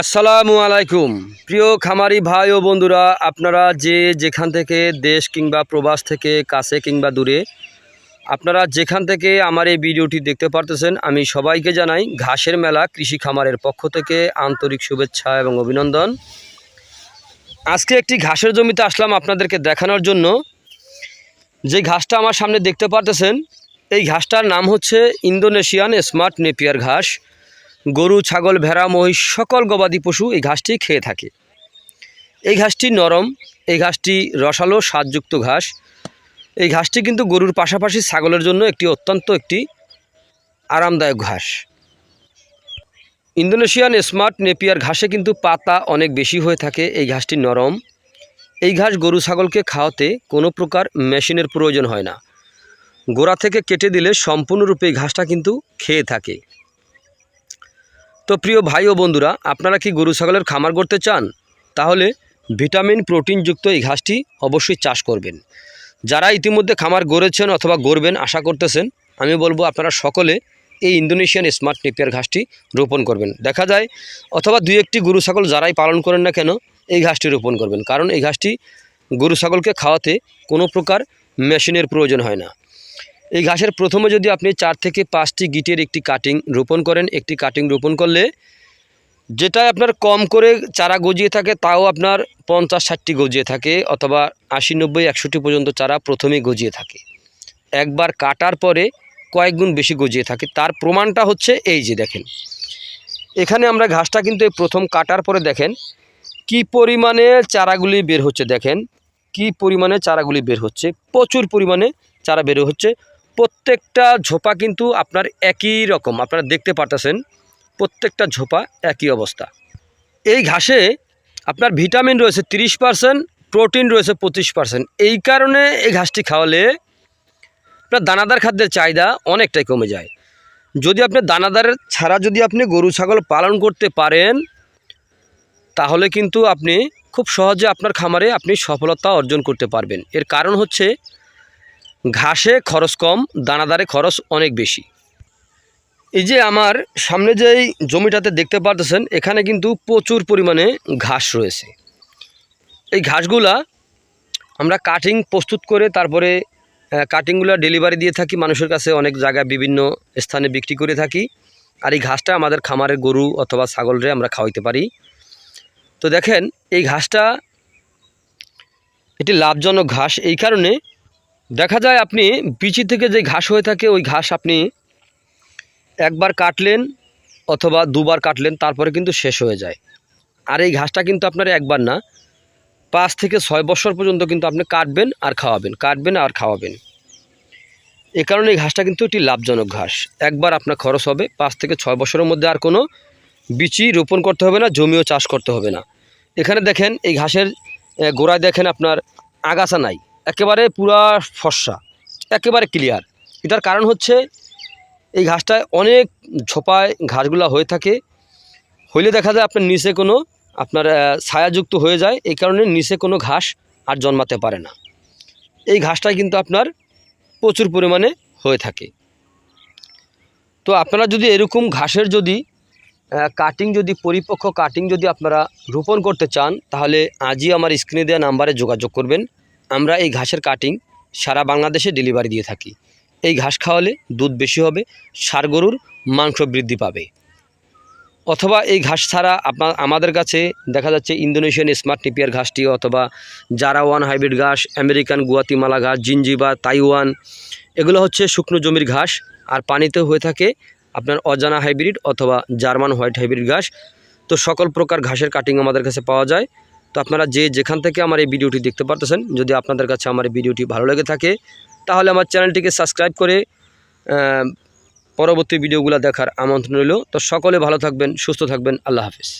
আসসালামু আলাইকুম। প্রিয় খামারি ভাই ও বন্ধুরা, আপনারা যে যেখান থেকে দেশ কিংবা প্রবাস থেকে কাছে কিংবা দূরে, আপনারা যেখান থেকে আমার এই ভিডিওটি দেখতে পারতেছেন, আমি সবাইকে জানাই ঘাসের মেলা কৃষি খামারের পক্ষ থেকে আন্তরিক শুভেচ্ছা এবং অভিনন্দন। আজকে একটি ঘাসের জমিতে আসলাম আপনাদেরকে দেখানোর জন্য। যে ঘাসটা আমার সামনে দেখতে পারতেছেন, এই ঘাসটার নাম হচ্ছে ইন্দোনেশিয়ান স্মার্ট নেপিয়ার ঘাস। গরু, ছাগল, ভেড়া, মহিষ, সকল গবাদি পশু এই ঘাসটি খেয়ে থাকে। এই ঘাসটি নরম, এই ঘাসটি রসালো, স্বাদযুক্ত ঘাস। এই ঘাসটি কিন্তু গরুর পাশাপাশি ছাগলের জন্য একটি অত্যন্ত একটি আরামদায়ক ঘাস। ইন্দোনেশিয়ান স্মার্ট নেপিয়ার ঘাসে কিন্তু পাতা অনেক বেশি হয়ে থাকে, এই ঘাসটি নরম। এই ঘাস গরু, ছাগলকে খাওয়াতে কোনো প্রকার মেশিনের প্রয়োজন হয় না। গোড়া থেকে কেটে দিলে সম্পূর্ণরূপে এই ঘাসটা কিন্তু খেয়ে থাকে। তো প্রিয় ভাই ও বন্ধুরা, আপনারা কি গরু ছাগলের খামার করতে চান? তাহলে ভিটামিন প্রোটিনযুক্ত এই ঘাসটি অবশ্যই চাষ করবেন। যারা ইতিমধ্যে খামার গড়েছেন অথবা গড়বেন, আশা করতেছেন, আমি বলব আপনারা সকলে এই ইন্দোনেশিয়ান স্মার্ট নেপিয়ার ঘাসটি রোপণ করবেন। দেখা যায়, অথবা দুই একটি গরু ছাগল যারাই পালন করেন না কেন, এই ঘাসটি রোপণ করবেন। কারণ এই ঘাসটি গরু ছাগলকে খাওয়াতে কোনো প্রকার মেশিনের প্রয়োজন হয় না। এই ঘাসের প্রথমে যদি আপনি চার থেকে পাঁচটি গিটের একটি কাটিং রোপণ করেন, একটি কাটিং রোপণ করলে যেটা আপনার কম করে চারা গজিয়ে থাকে, তাও আপনার পঞ্চাশ ষাটটি গজিয়ে থাকে অথবা আশি, নব্বই, একষট্টি পর্যন্ত চারা প্রথমেই গজিয়ে থাকে। একবার কাটার পরে কয়েক গুণ বেশি গজিয়ে থাকে। তার প্রমাণটা হচ্ছে এই যে দেখেন। এখানে আমরা ঘাসটা কিন্তু এই প্রথম কাটার পরে দেখেন কি পরিমাণে চারাগুলি বের হচ্ছে। দেখেন কি পরিমাণে চারাগুলি বের হচ্ছে। প্রচুর পরিমাণে চারা বের হচ্ছে। প্রত্যেকটা ঝোপা কিন্তু আপনার একই রকম। আপনারা দেখতে পারতেছেন, প্রত্যেকটা ঝোপা একই অবস্থা। এই ঘাসে আপনার ভিটামিন রয়েছে তিরিশ পার্সেন্ট, প্রোটিন রয়েছে পঁচিশ পার্সেন্ট। এই কারণে এই ঘাসটি খাওয়ালে আপনার দানাদার খাদ্যের চাহিদা অনেকটাই কমে যায়। যদি আপনি দানাদারের ছাড়া যদি আপনি গরু, ছাগল পালন করতে পারেন, তাহলে কিন্তু আপনি খুব সহজে আপনার খামারে আপনি সফলতা অর্জন করতে পারবেন। এর কারণ হচ্ছে ঘাসে খরচ কম, দানাদারে খরচ অনেক বেশি। এই যে আমার সামনে যেই জমিটাতে দেখতে পারতেছেন, এখানে কিন্তু প্রচুর পরিমাণে ঘাস রয়েছে। এই ঘাসগুলা আমরা কাটিং প্রস্তুত করে তারপরে কাটিংগুলো ডেলিভারি দিয়ে থাকি, মানুষের কাছে অনেক জায়গায় বিভিন্ন স্থানে বিক্রি করে থাকি। আর এই ঘাসটা আমাদের খামারের গরু অথবা ছাগলরে আমরা খাওয়াইতে পারি। তো দেখেন, এই ঘাসটা এটি লাভজনক ঘাস। এই কারণে দেখা যায় আপনি বিচি থেকে যে ঘাস হয়ে থাকে, ওই ঘাস আপনি একবার কাটলেন অথবা দুবার কাটলেন, তারপরে কিন্তু শেষ হয়ে যায়। আর এই ঘাসটা কিন্তু আপনার একবার না, পাঁচ থেকে ছয় বছর পর্যন্ত কিন্তু আপনি কাটবেন আর খাওয়াবেন, কাটবেন আর খাওয়াবেন। এ কারণে এই ঘাসটা কিন্তু একটি লাভজনক ঘাস। একবার আপনার খরচ হবে, পাঁচ থেকে ছয় বছরের মধ্যে আর কোনো বিচি রোপণ করতে হবে না, জমিও চাষ করতে হবে না। এখানে দেখেন, এই ঘাসের গোড়ায় দেখেন আপনার আগাছা নাই। একেবারে পুরা ফর্সা, একেবারে ক্লিয়ার এটার কারণ হচ্ছে, এই ঘাসটায় অনেক ঝোপায় ঘাসগুলা হয়ে থাকে। হইলে দেখা যায় আপনার নিচে কোনো, আপনার ছায়াযুক্ত হয়ে যায়, এই কারণে নিচে কোনো ঘাস আর জন্মাতে পারে না। এই ঘাসটাই কিন্তু আপনার প্রচুর পরিমাণে হয়ে থাকে। তো আপনারা যদি এরকম ঘাসের যদি কাটিং যদি, পরিপক্ক কাটিং যদি আপনারা রোপণ করতে চান, তাহলে আজই আমার স্ক্রিনে দেওয়া নাম্বারে যোগাযোগ করবেন। আমরা এই ঘাসের কাটিং সারা বাংলাদেশে ডেলিভারি দিয়ে থাকি। এই ঘাস খাওয়ালে দুধ বেশি হবে, সার গরুর মাংস বৃদ্ধি পাবে। অথবা এই ঘাস ছাড়া আপনার আমাদের কাছে দেখা যাচ্ছে ইন্দোনেশিয়ান স্মার্ট নিপিয়ার ঘাসটি অথবা জারাওয়ান হাইব্রিড ঘাস আমেরিকান গুয়াতিমালা ঘাস জিঞ্জিবা তাইওয়ান এগুলো হচ্ছে শুকনো জমির ঘাস। আর পানিতেও হয়ে থাকে আপনার অজানা হাইব্রিড অথবা জার্মান হোয়াইট হাইব্রিড ঘাস। তো সকল প্রকার ঘাসের কাটিং আমাদের কাছে পাওয়া যায়। তো আপনারা যে যেখান থেকে আমার এই ভিডিওটি দেখতে পারতেছেন, যদি আপনাদের কাছে আমার এই ভিডিওটি ভালো লেগে থাকে, তাহলে আমার চ্যানেলটিকে সাবস্ক্রাইব করে পরবর্তী ভিডিওগুলো দেখার আমন্ত্রণ রইল। তো সকলে ভালো থাকবেন, সুস্থ থাকবেন, আল্লাহ হাফিজ।